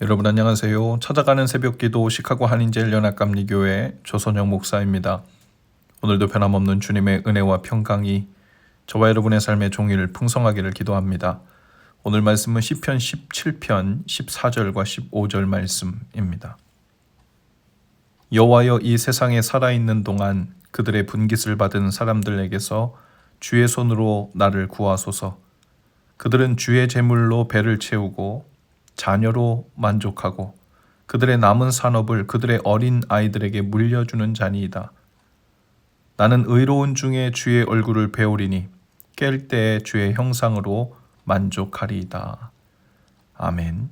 여러분 안녕하세요. 찾아가는 새벽기도 시카고 한인제일 연합감리교회 조선영 목사입니다. 오늘도 변함없는 주님의 은혜와 평강이 저와 여러분의 삶의 종일 풍성하기를 기도합니다. 오늘 말씀은 시편 17편 14절과 15절 말씀입니다. 여호와여 이 세상에 살아 있는 동안 그들의 분깃을 받은 사람들에게서 주의 손으로 나를 구하소서. 그들은 주의 재물로 배를 채우고 자녀로 만족하고 그들의 남은 산업을 그들의 어린 아이들에게 물려주는 자니이다. 나는 의로운 중에 주의 얼굴을 배우리니 깰 때에 주의 형상으로 만족하리이다. 아멘.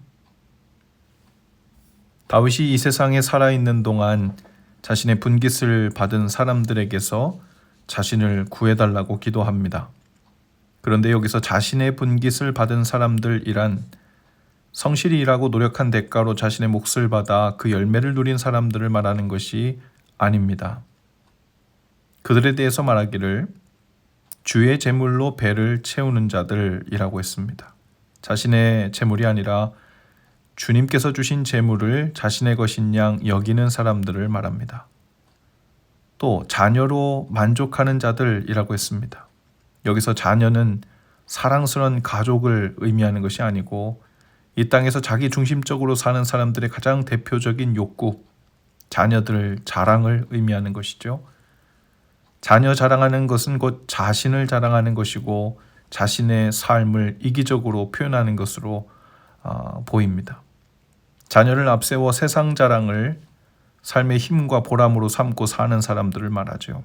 다윗이 이 세상에 살아있는 동안 자신의 분깃을 받은 사람들에게서 자신을 구해달라고 기도합니다. 그런데 여기서 자신의 분깃을 받은 사람들이란 성실히 일하고 노력한 대가로 자신의 몫을 받아 그 열매를 누린 사람들을 말하는 것이 아닙니다. 그들에 대해서 말하기를 주의 재물로 배를 채우는 자들이라고 했습니다. 자신의 재물이 아니라 주님께서 주신 재물을 자신의 것인 양 여기는 사람들을 말합니다. 또 자녀로 만족하는 자들이라고 했습니다. 여기서 자녀는 사랑스러운 가족을 의미하는 것이 아니고 이 땅에서 자기 중심적으로 사는 사람들의 가장 대표적인 욕구, 자녀들 자랑을 의미하는 것이죠. 자녀 자랑하는 것은 곧 자신을 자랑하는 것이고 자신의 삶을 이기적으로 표현하는 것으로 어, 보입니다. 자녀를 앞세워 세상 자랑을 삶의 힘과 보람으로 삼고 사는 사람들을 말하죠.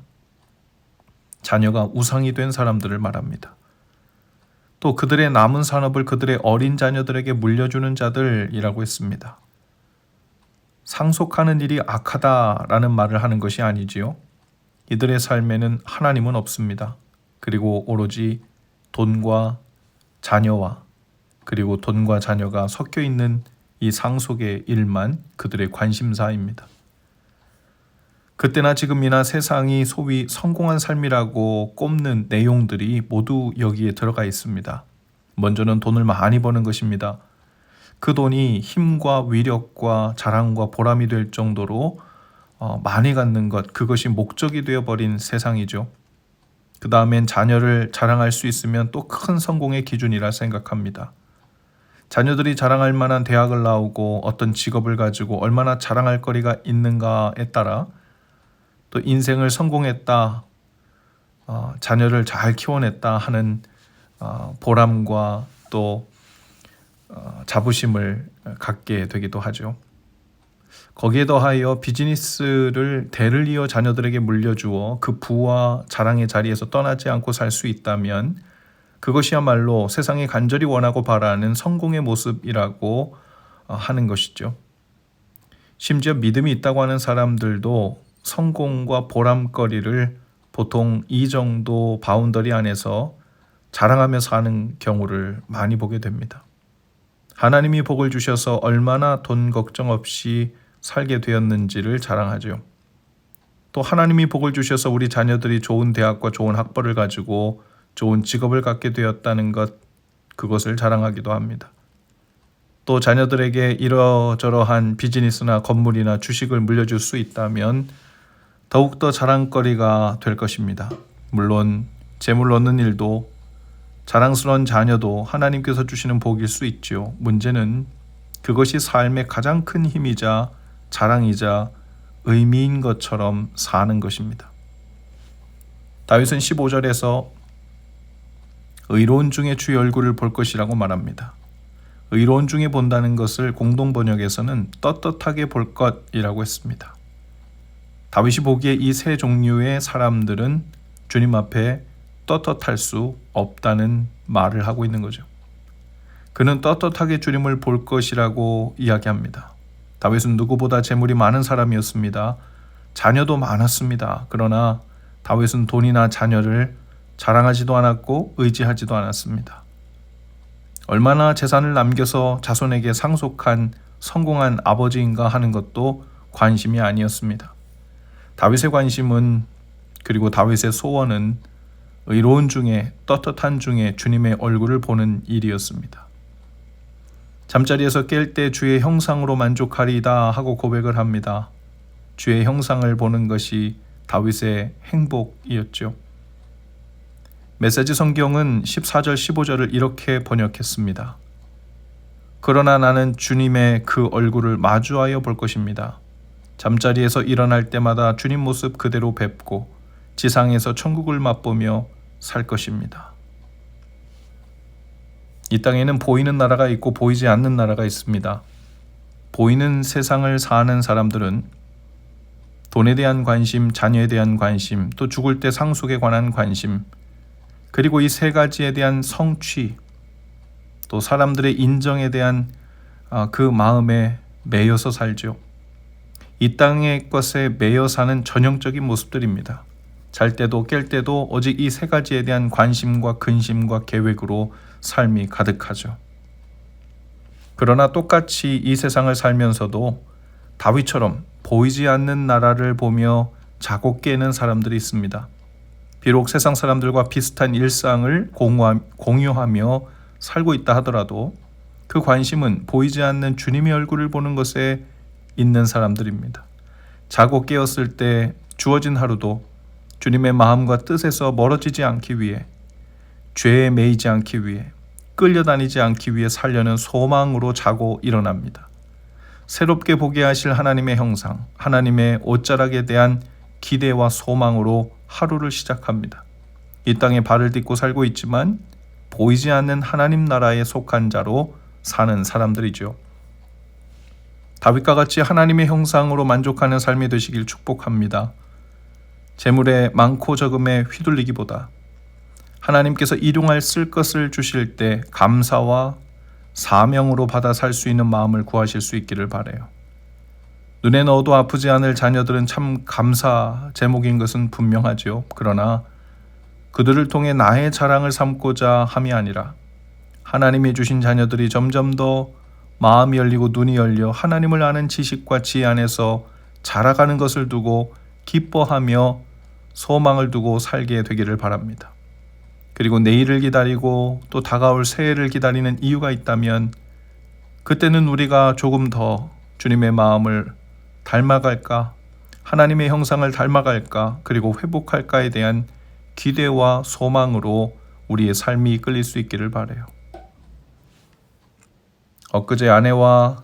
자녀가 우상이 된 사람들을 말합니다. 또 그들의 남은 산업을 그들의 어린 자녀들에게 물려주는 자들이라고 했습니다. 상속하는 일이 악하다라는 말을 하는 것이 아니지요. 이들의 삶에는 하나님은 없습니다. 그리고 오로지 돈과 자녀와 그리고 돈과 자녀가 섞여 있는 이 상속의 일만 그들의 관심사입니다. 그때나 지금이나 세상이 소위 성공한 삶이라고 꼽는 내용들이 모두 여기에 들어가 있습니다. 먼저는 돈을 많이 버는 것입니다. 그 돈이 힘과 위력과 자랑과 보람이 될 정도로 어, 많이 갖는 것, 그것이 목적이 되어버린 세상이죠. 그 다음엔 자녀를 자랑할 수 있으면 또 큰 성공의 기준이라 생각합니다. 자녀들이 자랑할 만한 대학을 나오고 어떤 직업을 가지고 얼마나 자랑할 거리가 있는가에 따라 또 인생을 성공했다, 어, 자녀를 잘 키워냈다 하는 어, 보람과 또 어, 자부심을 갖게 되기도 하죠. 거기에 더하여 비즈니스를 대를 이어 자녀들에게 물려주어 그 부와 자랑의 자리에서 떠나지 않고 살 수 있다면 그것이야말로 세상이 간절히 원하고 바라는 성공의 모습이라고 어, 하는 것이죠. 심지어 믿음이 있다고 하는 사람들도 성공과 보람거리를 보통 이 정도 바운더리 안에서 자랑하면서 하는 경우를 많이 보게 됩니다. 하나님이 복을 주셔서 얼마나 돈 걱정 없이 살게 되었는지를 자랑하죠. 또 하나님이 복을 주셔서 우리 자녀들이 좋은 대학과 좋은 학벌을 가지고 좋은 직업을 갖게 되었다는 것, 그것을 자랑하기도 합니다. 또 자녀들에게 이러저러한 비즈니스나 건물이나 주식을 물려줄 수 있다면 더욱더 자랑거리가 될 것입니다. 물론 재물 얻는 일도 자랑스러운 자녀도 하나님께서 주시는 복일 수 있지요. 문제는 그것이 삶의 가장 큰 힘이자 자랑이자 의미인 것처럼 사는 것입니다. 다윗은 15절에서 의로운 중에 주의 얼굴을 볼 것이라고 말합니다. 의로운 중에 본다는 것을 공동 번역에서는 떳떳하게 볼 것이라고 했습니다. 다윗이 보기에 이 세 종류의 사람들은 주님 앞에 떳떳할 수 없다는 말을 하고 있는 거죠. 그는 떳떳하게 주님을 볼 것이라고 이야기합니다. 다윗은 누구보다 재물이 많은 사람이었습니다. 자녀도 많았습니다. 그러나 다윗은 돈이나 자녀를 자랑하지도 않았고 의지하지도 않았습니다. 얼마나 재산을 남겨서 자손에게 상속한 성공한 아버지인가 하는 것도 관심이 아니었습니다. 다윗의 관심은 그리고 다윗의 소원은 의로운 중에 떳떳한 중에 주님의 얼굴을 보는 일이었습니다. 잠자리에서 깰 때 주의 형상으로 만족하리이다 하고 고백을 합니다. 주의 형상을 보는 것이 다윗의 행복이었죠. 메시지 성경은 14절 15절을 이렇게 번역했습니다. 그러나 나는 주님의 그 얼굴을 마주하여 볼 것입니다. 잠자리에서 일어날 때마다 주님 모습 그대로 뵙고 지상에서 천국을 맛보며 살 것입니다. 이 땅에는 보이는 나라가 있고 보이지 않는 나라가 있습니다. 보이는 세상을 사는 사람들은 돈에 대한 관심, 자녀에 대한 관심, 또 죽을 때 상속에 관한 관심, 그리고 이 세 가지에 대한 성취, 또 사람들의 인정에 대한 아, 그 마음에 매여서 살죠. 이 땅의 것에 매여 사는 전형적인 모습들입니다. 잘 때도 깰 때도 오직 이 세 가지에 대한 관심과 근심과 계획으로 삶이 가득하죠. 그러나 똑같이 이 세상을 살면서도 다윗처럼 보이지 않는 나라를 보며 자고 깨는 사람들이 있습니다. 비록 세상 사람들과 비슷한 일상을 공유하며 살고 있다 하더라도 그 관심은 보이지 않는 주님의 얼굴을 보는 것에 있는 사람들입니다. 자고 깨었을 때 주어진 하루도 주님의 마음과 뜻에서 멀어지지 않기 위해 죄에 매이지 않기 위해 끌려다니지 않기 위해 살려는 소망으로 자고 일어납니다. 새롭게 보게 하실 하나님의 형상, 하나님의 옷자락에 대한 기대와 소망으로 하루를 시작합니다. 이 땅에 발을 딛고 살고 있지만 보이지 않는 하나님 나라에 속한 자로 사는 사람들이죠. 다윗과 같이 하나님의 형상으로 만족하는 삶이 되시길 축복합니다. 재물의 많고 적음에 휘둘리기보다 하나님께서 일용할 쓸 것을 주실 때 감사와 사명으로 받아 살 수 있는 마음을 구하실 수 있기를 바래요. 눈에 넣어도 아프지 않을 자녀들은 참 감사 제목인 것은 분명하지요. 그러나 그들을 통해 나의 자랑을 삼고자 함이 아니라 하나님이 주신 자녀들이 점점 더 마음이 열리고 눈이 열려 하나님을 아는 지식과 지혜 안에서 자라가는 것을 두고 기뻐하며 소망을 두고 살게 되기를 바랍니다. 그리고 내일을 기다리고 또 다가올 새해를 기다리는 이유가 있다면 그때는 우리가 조금 더 주님의 마음을 닮아갈까, 하나님의 형상을 닮아갈까, 그리고 회복할까에 대한 기대와 소망으로 우리의 삶이 이끌릴 수 있기를 바래요. 엊그제 아내와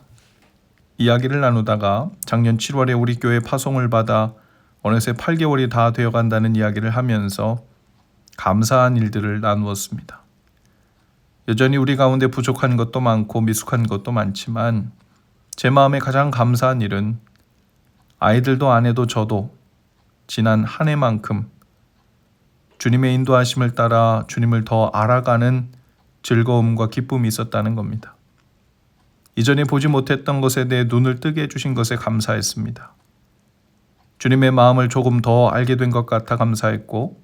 이야기를 나누다가 작년 7월에 우리 교회 파송을 받아 어느새 8개월이 다 되어 간다는 이야기를 하면서 감사한 일들을 나누었습니다. 여전히 우리 가운데 부족한 것도 많고 미숙한 것도 많지만 제 마음에 가장 감사한 일은 아이들도 아내도 저도 지난 한 해만큼 주님의 인도하심을 따라 주님을 더 알아가는 즐거움과 기쁨이 있었다는 겁니다. 이전에 보지 못했던 것에 대해 눈을 뜨게 해주신 것에 감사했습니다. 주님의 마음을 조금 더 알게 된 것 같아 감사했고,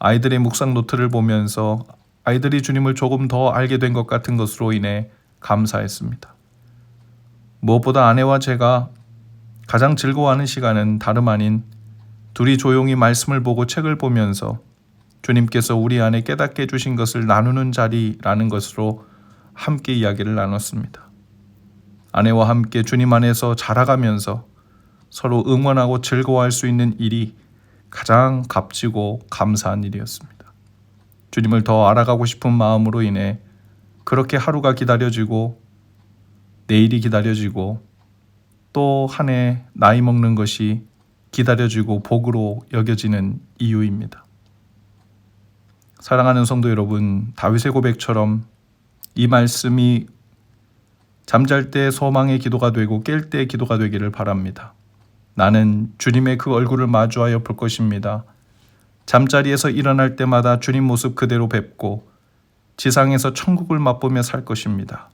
아이들의 묵상 노트를 보면서 아이들이 주님을 조금 더 알게 된 것 같은 것으로 인해 감사했습니다. 무엇보다 아내와 제가 가장 즐거워하는 시간은 다름 아닌 둘이 조용히 말씀을 보고 책을 보면서 주님께서 우리 안에 깨닫게 해주신 것을 나누는 자리라는 것으로 함께 이야기를 나눴습니다. 아내와 함께 주님 안에서 자라가면서 서로 응원하고 즐거워할 수 있는 일이 가장 값지고 감사한 일이었습니다. 주님을 더 알아가고 싶은 마음으로 인해 그렇게 하루가 기다려지고 내일이 기다려지고 또 한 해 나이 먹는 것이 기다려지고 복으로 여겨지는 이유입니다. 사랑하는 성도 여러분, 다윗의 고백처럼 이 말씀이 잠잘 때 소망의 기도가 되고 깰 때 기도가 되기를 바랍니다. 나는 주님의 그 얼굴을 마주하여 볼 것입니다. 잠자리에서 일어날 때마다 주님 모습 그대로 뵙고 지상에서 천국을 맛보며 살 것입니다.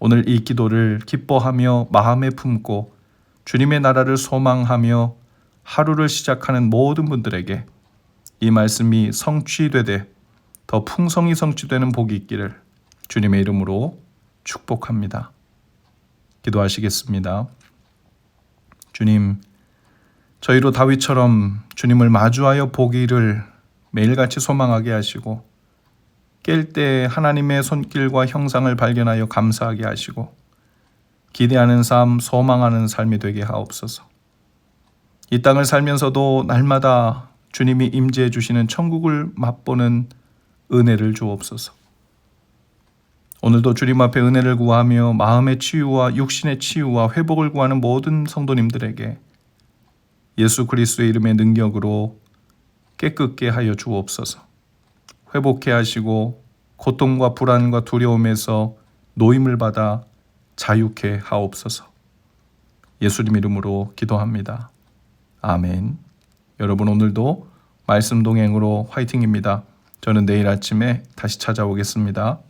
오늘 이 기도를 기뻐하며 마음에 품고 주님의 나라를 소망하며 하루를 시작하는 모든 분들에게 이 말씀이 성취되되 더 풍성히 성취되는 복이 있기를 주님의 이름으로 축복합니다. 기도하시겠습니다. 주님, 저희로 다윗처럼 주님을 마주하여 보기를 매일같이 소망하게 하시고 깰 때 하나님의 손길과 형상을 발견하여 감사하게 하시고 기대하는 삶, 소망하는 삶이 되게 하옵소서. 이 땅을 살면서도 날마다 주님이 임재해 주시는 천국을 맛보는 은혜를 주옵소서. 오늘도 주님 앞에 은혜를 구하며 마음의 치유와 육신의 치유와 회복을 구하는 모든 성도님들에게 예수 그리스도의 이름의 능력으로 깨끗게 하여 주옵소서. 회복해 하시고 고통과 불안과 두려움에서 노임을 받아 자유케 하옵소서. 예수님 이름으로 기도합니다. 아멘. 여러분 오늘도 말씀 동행으로 화이팅입니다. 저는 내일 아침에 다시 찾아오겠습니다.